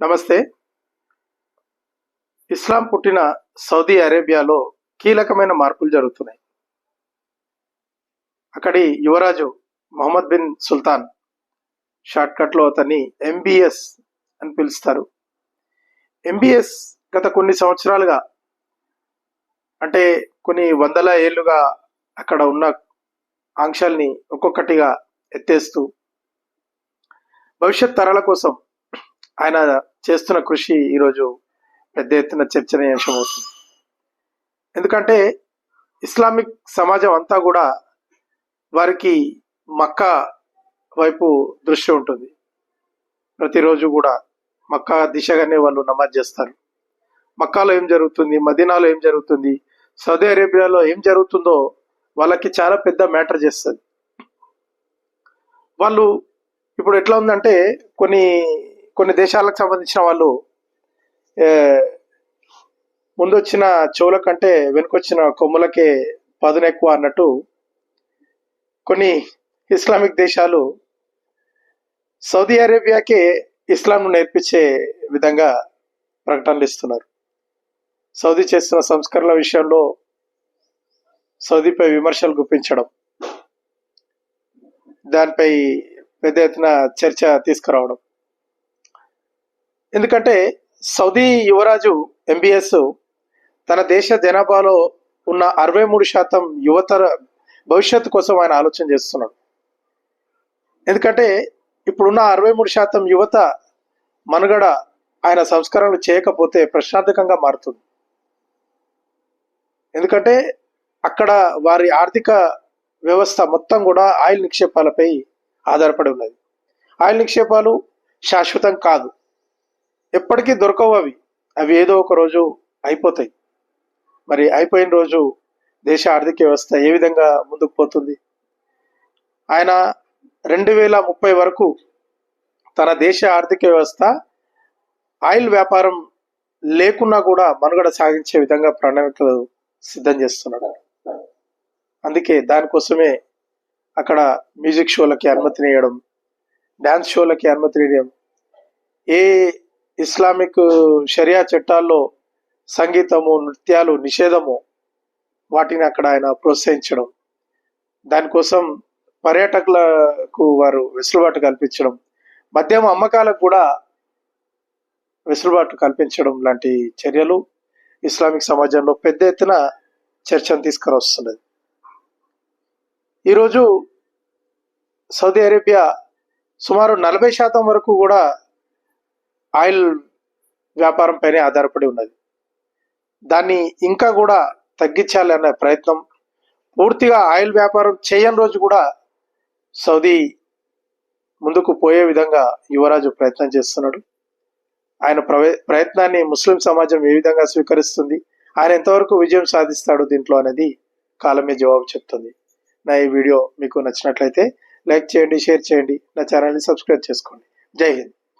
నమస్తే. ఇస్లాం పుట్టిన సౌదీ అరేబియాలో కీలకమైన మార్పులు జరుగుతున్నాయి. అక్కడి యువరాజు మొహమ్మద్ బిన్ సుల్తాన్ షార్ట్కట్లో అతన్ని ఎంబీఎస్ అని పిలుస్తారు. ఎంబీఎస్ గత కొన్ని సంవత్సరాలుగా అంటే కొన్ని వందల ఏళ్ళుగా అక్కడ ఉన్న ఆంక్షల్ని ఒక్కొక్కటిగా ఎత్తేస్తూ భవిష్యత్ తరాల కోసం ఆయన చేస్తున్న కృషి ఈరోజు పెద్ద ఎత్తున చర్చనీయాంశం అవుతుంది ఎందుకంటే ఇస్లామిక్ సమాజం అంతా కూడా వారికి మక్కా వైపు దృష్టి ఉంటుంది. ప్రతిరోజు కూడా మక్కా దిశగానే వాళ్ళు నమాజ్ చేస్తారు. మక్కాలో ఏం జరుగుతుంది? మదీనాలో ఏం జరుగుతుంది? సౌదీ అరేబియాలో ఏం జరుగుతుందో వాళ్ళకి చాలా పెద్ద మ్యాటర్ చేస్తుంది. వాళ్ళు ఇప్పుడు ఎట్లా ఉందంటే కొన్ని కొన్ని దేశాలకు సంబంధించిన వాళ్ళు ముందొచ్చిన చెవుల కంటే వెనుకొచ్చిన కొమ్ములకే పదును ఎక్కువ అన్నట్టు కొన్ని ఇస్లామిక్ దేశాలు సౌదీ అరేబియాకే ఇస్లాంను నేర్పించే విధంగా ప్రకటనలు ఇస్తున్నారు. సౌదీ చేస్తున్న సంస్కరణల విషయంలో సౌదీపై విమర్శలు గుప్పించడం దానిపై పెద్ద ఎత్తున చర్చ తీసుకురావడం. ఎందుకంటే సౌదీ యువరాజు ఎంబీఎస్ తన దేశ జనాభాలో ఉన్న అరవై మూడు శాతం యువతర భవిష్యత్తు కోసం ఆయన ఆలోచన చేస్తున్నాడు. ఎందుకంటే ఇప్పుడున్న అరవై మూడు శాతం యువత మనుగడ ఆయన సంస్కరణలు చేయకపోతే ప్రశ్నార్థకంగా మారుతుంది. ఎందుకంటే అక్కడ వారి ఆర్థిక వ్యవస్థ మొత్తం కూడా ఆయిల్ నిక్షేపాలపై ఆధారపడి ఉన్నది. ఆయిల్ నిక్షేపాలు శాశ్వతం కాదు. ఎప్పటికీ దొరకవు అవి. అవి ఏదో ఒక రోజు అయిపోతాయి. మరి అయిపోయిన రోజు దేశ ఆర్థిక వ్యవస్థ ఏ విధంగా ముందుకు పోతుంది? ఆయన రెండు వేల ముప్పై వరకు తన దేశ ఆర్థిక వ్యవస్థ ఆయిల్ వ్యాపారం లేకున్నా కూడా మనుగడ సాగించే విధంగా ప్రణాళికలు సిద్ధం చేస్తున్నాడు అందుకే దానికోసమే అక్కడ మ్యూజిక్ షోలకి అనుమతినియడం డ్యాన్స్ షోలకి అనుమతినియడం ఏ ఇస్లామిక్ షరియా చట్టాల్లో సంగీతము నృత్యాలు నిషేధము వాటిని అక్కడ ఆయన ప్రోత్సహించడం. దానికోసం పర్యాటకులకు వారు వెసులుబాటు కల్పించడం. మద్యం అమ్మకాలకు కూడా వెసులుబాటు కల్పించడం లాంటి చర్యలు ఇస్లామిక్ సమాజంలో పెద్ద ఎత్తున చర్చను తీసుకురొస్తున్నది ఈరోజు సౌదీ అరేబియా సుమారు నలభై శాతం వరకు కూడా ఆయిల్ వ్యాపారంపైనే ఆధారపడి ఉన్నది. దాన్ని ఇంకా కూడా తగ్గించాలి అనే ప్రయత్నం. పూర్తిగా ఆయిల్ వ్యాపారం చేయని రోజు కూడా సౌదీ ముందుకు పోయే విధంగా యువరాజు ప్రయత్నం చేస్తున్నాడు. ఆయన ప్రవే ప్రయత్నాన్ని ముస్లిం సమాజం ఏ విధంగా స్వీకరిస్తుంది ఆయన ఎంతవరకు విజయం సాధిస్తాడు దీంట్లో అనేది కాలమే జవాబు చెప్తుంది. నా ఈ వీడియో మీకు నచ్చినట్లయితే లైక్ చేయండి షేర్ చేయండి నా ఛానల్ని సబ్స్క్రైబ్ చేసుకోండి. జై హింద్.